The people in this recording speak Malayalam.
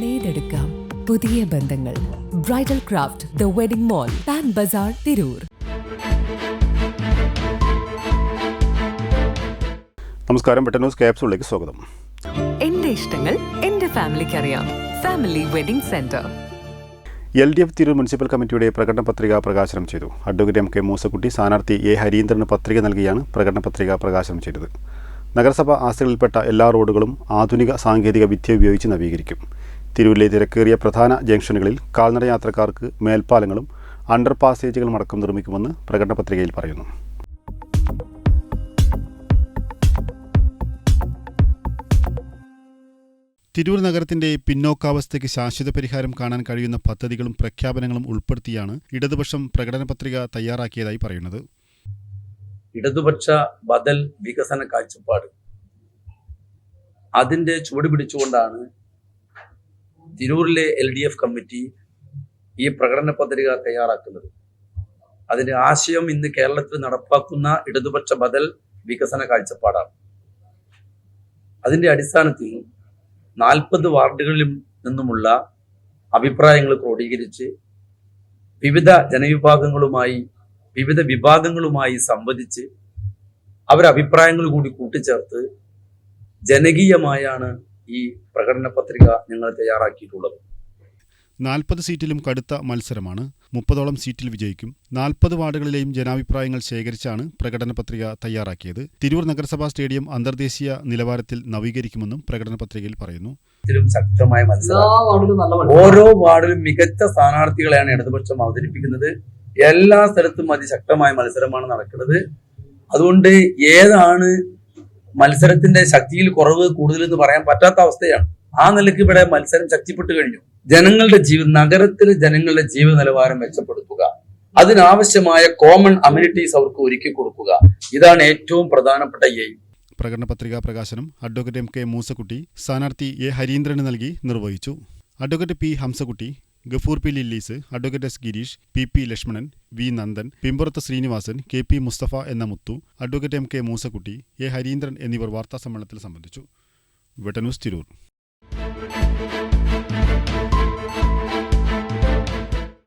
നെയ്തെടുക്കാം പുതിയ ബന്ധങ്ങൾ. Bridal craft the wedding mall Pan Bazar Tirur നമസ്കാരം. പെട്ടെന്ന് ന്യൂസ് സ്വാഗതം. എന്റെ ഇഷ്ടങ്ങൾ എന്റെ ഫാമിലിക്ക് അറിയാം. Family wedding centre L D F Tirur municipal കമ്മിറ്റിയുടെ പ്രകടന പത്രിക പ്രകാശനം ചെയ്തു. അഡ്വക്കേറ്റ് എം കെ മൂസക്കുട്ടി സ്ഥാനാർത്ഥി എ ഹരീന്ദ്രന് പത്രിക നൽകിയാണ് പ്രകടന പത്രിക പ്രകാശനം ചെയ്തത്. നഗരസഭ ആസ്തികളിൽപ്പെട്ട എല്ലാ റോഡുകളും ആധുനിക സാങ്കേതിക വിദ്യ ഉപയോഗിച്ച് നവീകരിക്കും. തിരൂരിലെ തിരക്കേറിയ പ്രധാന ജംഗ്ഷനുകളിൽ കാൽനട യാത്രക്കാർക്ക് മേൽപ്പാലങ്ങളും അണ്ടർ പാസേജുകളും അടക്കം നിർമ്മിക്കുമെന്ന് പ്രകടന പത്രികയിൽ പറയുന്നു. തിരൂർ നഗരത്തിന്റെ പിന്നോക്കാവസ്ഥയ്ക്ക് ശാശ്വത പരിഹാരം കാണാൻ കഴിയുന്ന പദ്ധതികളും പ്രഖ്യാപനങ്ങളും ഉൾപ്പെടുത്തിയാണ് ഇടതുപക്ഷം പ്രകടന പത്രിക തയ്യാറാക്കിയതായി പറയുന്നത്. ഇടതുപക്ഷ ബദൽ വികസന കാഴ്ചപ്പാട് അതിന്റെ ചുവട് പിടിച്ചുകൊണ്ടാണ് തിരൂരിലെ എൽ ഡി എഫ് കമ്മിറ്റി ഈ പ്രകടന പത്രിക തയ്യാറാക്കുന്നത്. അതിന്റെ ആശയം ഇന്ന് കേരളത്തിൽ നടപ്പാക്കുന്ന ഇടതുപക്ഷ ബദൽ വികസന കാഴ്ചപ്പാടാണ്. അതിന്റെ അടിസ്ഥാനത്തിൽ നാൽപ്പത് വാർഡുകളിൽ നിന്നുമുള്ള അഭിപ്രായങ്ങൾ ക്രോഡീകരിച്ച് വിവിധ ജനവിഭാഗങ്ങളുമായി വിവിധ വിഭാഗങ്ങളുമായി സംവദിച്ച് അവരഭിപ്രായങ്ങൾ കൂടി കൂട്ടിച്ചേർത്ത് ജനകീയമായാണ് ഈ പ്രകടന പത്രിക ഞങ്ങൾ തയ്യാറാക്കിയിട്ടുള്ളത്. നാൽപ്പത് സീറ്റിലും കടുത്ത മത്സരമാണ്. മുപ്പതോളം സീറ്റിൽ വിജയിക്കും. നാൽപ്പത് വാർഡുകളിലെയും ജനാഭിപ്രായങ്ങൾ ശേഖരിച്ചാണ് പ്രകടന പത്രിക തയ്യാറാക്കിയത്. തിരൂർ നഗരസഭാ സ്റ്റേഡിയം അന്തർദേശീയ നിലവാരത്തിൽ നവീകരിക്കുമെന്നും പ്രകടന പത്രികയിൽ പറയുന്നു. ഇതിലും ശക്തമായ മത്സരം. ഓരോ വാർഡിലും മികച്ച സ്ഥാനാർത്ഥികളെയാണ് ഇടതുപക്ഷം അവതരിപ്പിക്കുന്നത്. എല്ലാ സ്ഥലത്തും അതിശക്തമായ മത്സരമാണ് നടക്കുന്നത്. അതുകൊണ്ട് ഏതാണ് മത്സരത്തിന്റെ ശക്തിയിൽ കുറവ് കൂടുതൽ എന്ന് പറയാൻ പറ്റാത്ത അവസ്ഥയാണ്. ആ നിലയ്ക്ക് ഇവിടെ മത്സരം ശക്തിപ്പെട്ടു കഴിഞ്ഞു. ജനങ്ങളുടെ ജീവിത നഗരത്തിലെ ജനങ്ങളുടെ ജീവിത നിലവാരം മെച്ചപ്പെടുത്തുക. അതിനാവശ്യമായ കോമൺ അമ്യൂണിറ്റീസ് അവർക്ക് ഒരുക്കി കൊടുക്കുക. ഇതാണ് ഏറ്റവും പ്രധാനപ്പെട്ട എയിം പ്രകടന പത്രികാ പ്രകാശനം അഡ്വക്കേറ്റ് എം കെ മൂസക്കുട്ടി സ്ഥാനാർത്ഥി എ ഹരീന്ദ്രന് നൽകി നിർവഹിച്ചു. Advocate P Hamsakutty Gafoor P Lillies advocate S Gireesh P P Lakshmanan V Nandan Pimpurath Srinivasan K P Mustafa എന്ന Muthu advocate M K Moosakutty A Harindran എന്നിവർ വാർത്താ സമ്മേളനത്തിൽ സംബന്ധിച്ചു. വെട്ടന്യൂസ് തിരൂർ.